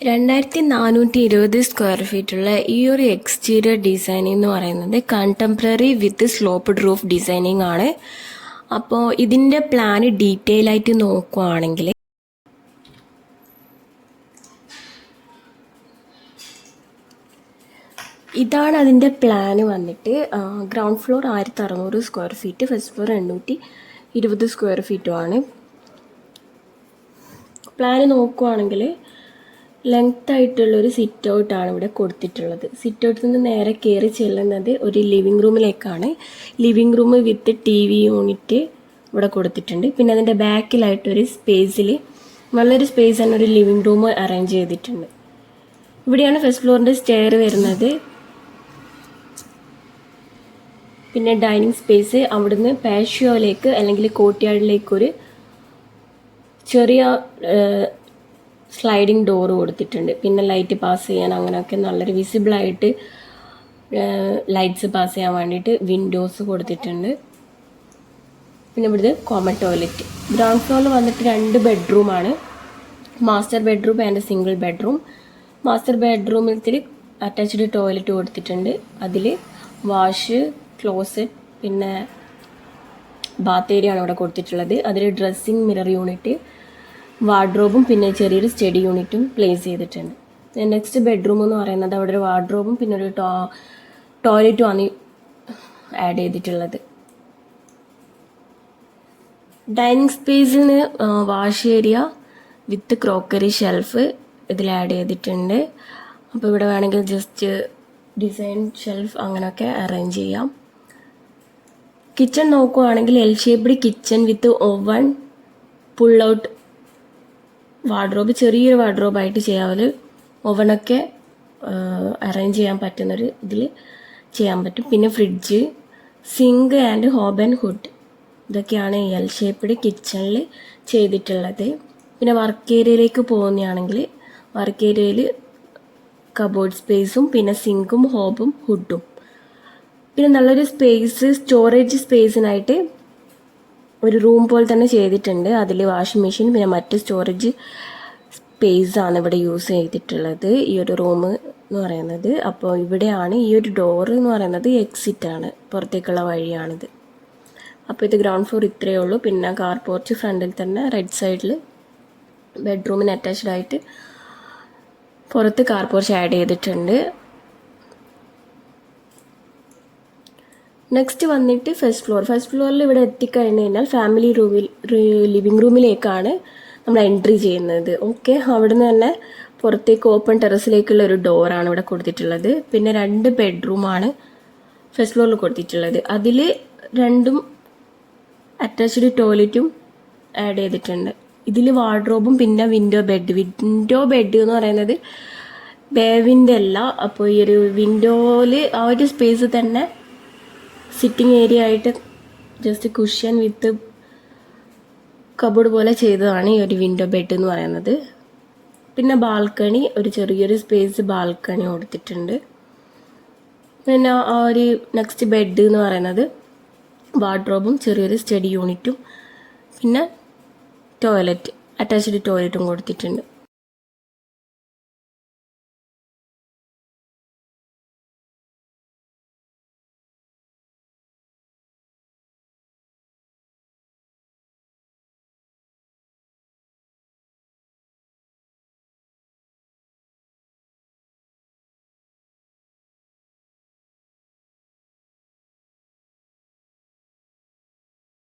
രണ്ടായിരത്തി നാനൂറ്റി ഇരുപത് സ്ക്വയർ ഫീറ്റുള്ള ഈ ഒരു എക്സ്റ്റീരിയർ ഡിസൈനിങ് എന്ന് പറയുന്നത് contemporary with sloped roof designing ആണ്. അപ്പോൾ ഇതിന്റെ പ്ലാൻ ഡീറ്റെയിൽ ആയിട്ട് നോക്കുവാണെങ്കിൽ ഇതാണ് അതിന്റെ പ്ലാന് വന്നിട്ട് ഗ്രൗണ്ട് ഫ്ലോർ ആയിരത്തി അറുന്നൂറ് സ്ക്വയർ ഫീറ്റ് ഫസ്റ്റ് ഫ്ലോർ എണ്ണൂറ്റി ഇരുപത് സ്ക്വയർ ഫീറ്റുമാണ് പ്ലാന് നോക്കുവാണെങ്കിൽ ലെങ്ത് ആയിട്ടുള്ള ഒരു സിറ്റ് ഔട്ടാണ് ഇവിടെ കൊടുത്തിട്ടുള്ളത്. സിറ്റ് ഔട്ടിൽ നിന്ന് നേരെ കയറി ചെല്ലുന്നത് ഒരു living റൂമിലേക്കാണ് living room with T V unit ഇവിടെ കൊടുത്തിട്ടുണ്ട്. പിന്നെ അതിന്റെ ബാക്കിലായിട്ടൊരു സ്പേസിൽ നല്ലൊരു സ്പേസ് തന്നെ ഒരു ലിവിങ് റൂം അറേഞ്ച് ചെയ്തിട്ടുണ്ട്. ഇവിടെയാണ് ഫസ്റ്റ് ഫ്ലോറിന്റെ സ്റ്റെയർ വരുന്നത്. പിന്നെ ഡൈനിങ് സ്പേസ് അവിടുന്ന് പാഷ്യോയിലേക്ക് അല്ലെങ്കിൽ കോർട്ട്യാർഡിലേക്ക് ഒരു ചെറിയ സ്ലൈഡിങ് ഡോർ കൊടുത്തിട്ടുണ്ട്. പിന്നെ ലൈറ്റ് പാസ് ചെയ്യാൻ അങ്ങനെയൊക്കെ നല്ലൊരു വിസിബിളായിട്ട് ലൈറ്റ്സ് പാസ് ചെയ്യാൻ വേണ്ടിയിട്ട് വിൻഡോസ് കൊടുത്തിട്ടുണ്ട്. പിന്നെ ഇവിടുത്തെ കോമൺ ടോയ്ലറ്റ് ഗ്രൗണ്ട് ഫ്ലോറിൽ വന്നിട്ട് രണ്ട് ബെഡ്റൂമാണ് master bedroom and single bedroom master ബെഡ്റൂമിൽ അറ്റാച്ച്ഡ് ടോയ്ലറ്റ് കൊടുത്തിട്ടുണ്ട്. അതിൽ വാഷ് ക്ലോസറ്റ് പിന്നെ ബാത്ത് ഏരിയ ആണ് ഇവിടെ കൊടുത്തിട്ടുള്ളത്. അതിൽ ഡ്രസ്സിങ് മിറർ യൂണിറ്റ് വാർഡ്രോബും പിന്നെ ചെറിയൊരു സ്റ്റഡി യൂണിറ്റും പ്ലേസ് ചെയ്തിട്ടുണ്ട്. നെക്സ്റ്റ് ബെഡ്റൂം എന്ന് പറയുന്നത് അവിടെ ഒരു വാർഡ്രോബും പിന്നെ ഒരു ടോ ടോയ്ലറ്റും ആണ് ആഡ് ചെയ്തിട്ടുള്ളത്. ഡൈനിങ് സ്പേസിൽ നിന്ന് wash area with crockery shelf ഇതിൽ ആഡ് ചെയ്തിട്ടുണ്ട്. അപ്പോൾ ഇവിടെ വേണമെങ്കിൽ ജസ്റ്റ് ഡിസൈൻ ഷെൽഫ് അങ്ങനെയൊക്കെ അറേഞ്ച് ചെയ്യാം. കിച്ചൺ നോക്കുവാണെങ്കിൽ L shaped kitchen with oven pull out wardrobe ചെറിയൊരു വാർഡ്രോബായിട്ട് ചെയ്യാവൽ ഓവണൊക്കെ അറേഞ്ച് ചെയ്യാൻ പറ്റുന്നൊരു ഇതിൽ ചെയ്യാൻ പറ്റും. പിന്നെ fridge sink and hob and hood ഇതൊക്കെയാണ് എൽ ഷേപ്പ്ഡ് കിച്ചണിൽ ചെയ്തിട്ടുള്ളത്. പിന്നെ വർക്ക് ഏരിയയിലേക്ക് പോകുന്നതാണെങ്കിൽ വർക്ക് ഏരിയയിൽ കബോർഡ് സ്പേസും പിന്നെ സിങ്കും ഹോബും ഹുഡും പിന്നെ നല്ലൊരു സ്പേസ് സ്റ്റോറേജ് സ്പേസിനായിട്ട് ഒരു റൂം പോലെ തന്നെ ചെയ്തിട്ടുണ്ട്. അതിൽ വാഷിംഗ് മെഷീൻ പിന്നെ മറ്റ് സ്റ്റോറേജ് സ്പേസ് ആണ് ഇവിടെ യൂസ് ചെയ്തിട്ടുള്ളത്. ഈ ഒരു റൂം എന്ന് പറയുന്നത്. അപ്പോൾ ഇവിടെയാണ് ഈ ഒരു ഡോറ് എന്ന് പറയുന്നത് എക്സിറ്റ് ആണ്. പുറത്തേക്കുള്ള വഴിയാണിത്. അപ്പോൾ ഇത് ഗ്രൗണ്ട് ഫ്ലോർ ഇത്രയേ ഉള്ളൂ. പിന്നെ കാർ പോർച്ച് ഫ്രണ്ടിൽ തന്നെ റെഡ് സൈഡിൽ ബെഡ്റൂമിന് അറ്റാച്ച്ഡ് ആയിട്ട് പുറത്ത് കാർ പോർച്ച് ആഡ് ചെയ്തിട്ടുണ്ട്. നെക്സ്റ്റ് വന്നിട്ട് ഫസ്റ്റ് ഫ്ലോർ ഫസ്റ്റ് ഫ്ലോറിൽ ഇവിടെ എത്തിക്കഴിഞ്ഞ് കഴിഞ്ഞാൽ ഫാമിലി റൂമിൽ ലിവിങ് റൂമിലേക്കാണ് നമ്മൾ എൻട്രി ചെയ്യുന്നത്. ഓക്കെ അവിടുന്ന് തന്നെ പുറത്തേക്ക് ഓപ്പൺ ടെറസിലേക്കുള്ള ഒരു ഡോറാണ് ഇവിടെ കൊടുത്തിട്ടുള്ളത്. പിന്നെ രണ്ട് ബെഡ്റൂമാണ് ഫസ്റ്റ് ഫ്ലോറിൽ കൊടുത്തിട്ടുള്ളത്. അതിൽ രണ്ടും അറ്റാച്ച്ഡ് ടോയ്ലറ്റും ആഡ് ചെയ്തിട്ടുണ്ട്. ഇതിൽ വാർഡ്രോബും പിന്നെ വിൻഡോ ബെഡ് വിൻഡോ ബെഡ് എന്ന് പറയുന്നത് ബേവിന്റെ അല്ല. അപ്പോൾ ഈ ഒരു വിൻഡോയിൽ ആ ഒരു സ്പേസ് തന്നെ സിറ്റിംഗ് ഏരിയ ആയിട്ട് ജസ്റ്റ് കുഷ്യൻ വിത്ത് കബോർഡ് പോലെ ചെയ്തതാണ് ഈ ഒരു വിൻഡോ ബെഡ് എന്ന് പറയുന്നത്. പിന്നെ ബാൽക്കണി ഒരു ചെറിയൊരു സ്പേസ് ബാൽക്കണി കൊടുത്തിട്ടുണ്ട്. പിന്നെ ആ ഒരു നെക്സ്റ്റ് ബെഡ് എന്ന് പറയുന്നത് വാർഡ്രോബും ചെറിയൊരു സ്റ്റഡി യൂണിറ്റും പിന്നെ ടോയ്ലറ്റ് അറ്റാച്ച്ഡ് ടോയ്ലറ്റും കൊടുത്തിട്ടുണ്ട്.